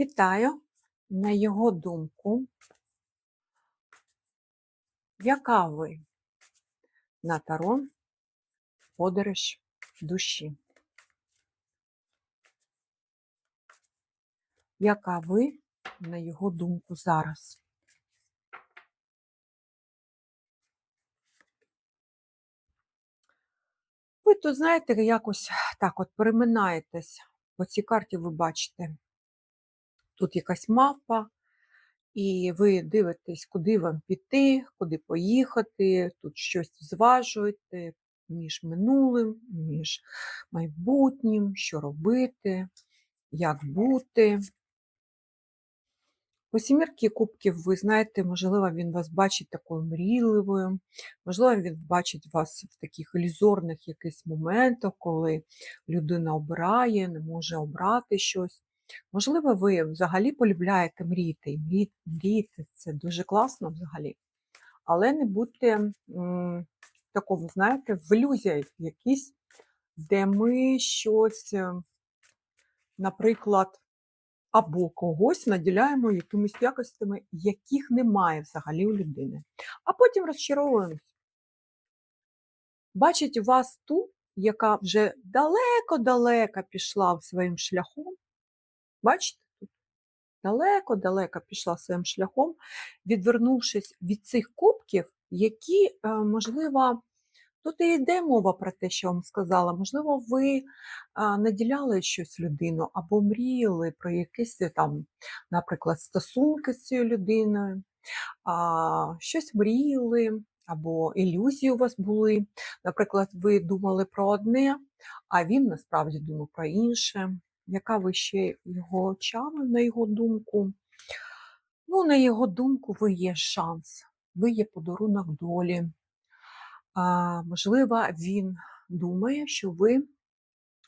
Вітаю. На його думку, яка ви на таро подорож душі? Яка ви на його думку зараз? Ви тут, знаєте, якось так от переминаєтесь. По цій карті ви бачите, тут якась мавпа, і ви дивитесь, куди вам піти, куди поїхати, тут щось зважуєте між минулим, між майбутнім, що робити, як бути. По сімірки кубків, ви знаєте, можливо, він вас бачить такою мрійливою, можливо, він бачить вас в таких ілюзорних якихось моментах, коли людина обирає, не може обрати щось. Можливо, ви взагалі полюбляєте мріяти, і мрі- мріяти це дуже класно взагалі. Але не будьте м, такому, знаєте, в ілюзіях якісь, де ми щось, е, наприклад, або когось наділяємо якимись якостями, яких немає взагалі у людини. А потім розчаровуємось. Бачить вас ту, яка вже далеко-далеко пішла своїм шляхом. Бачите? тут? Далеко-далеко пішла своїм шляхом, відвернувшись від цих кубків, які, е, можливо, тут і йде мова про те, що вам сказала. Можливо, ви наділяли щось людину або мріяли про якісь е, там, наприклад, стосунки з цією людиною, щось мріяли, або ілюзії у вас були. Наприклад, ви думали про одне, а він насправді думав про інше. Яка ви ще його очами, на його думку? Ну, на його думку, ви є шанс, ви є подарунок долі. А, можливо, він думає, що ви,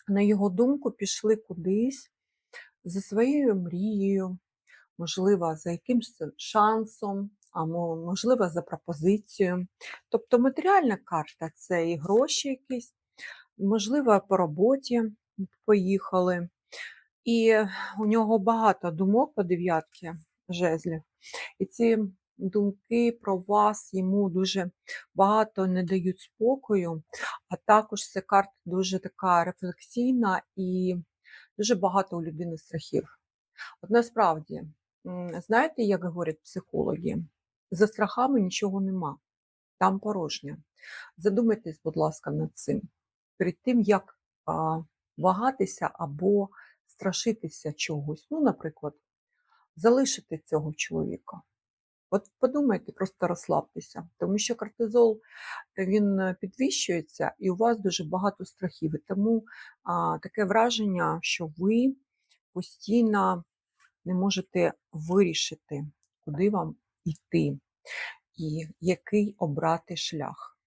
на його думку, пішли кудись за своєю мрією, можливо, за якимось шансом, а можливо, за пропозицією. Тобто матеріальна карта це і гроші якісь, можливо, по роботі поїхали. І у нього багато думок по дев'ятки жезлів. І ці думки про вас йому дуже багато не дають спокою, а також це карта дуже така рефлексійна і дуже багато у людини страхів. От насправді, знаєте, як говорять психологи, за страхами нічого нема, там порожнє. Задумайтесь, будь ласка, над цим. Перед тим, як вагатися або страшитися чогось, ну, наприклад, залишити цього чоловіка. От подумайте, просто розслабтеся, тому що кортизол він е, підвищується, і у вас дуже багато страхів. І тому а, таке враження, що ви постійно не можете вирішити, куди вам йти і який обрати шлях.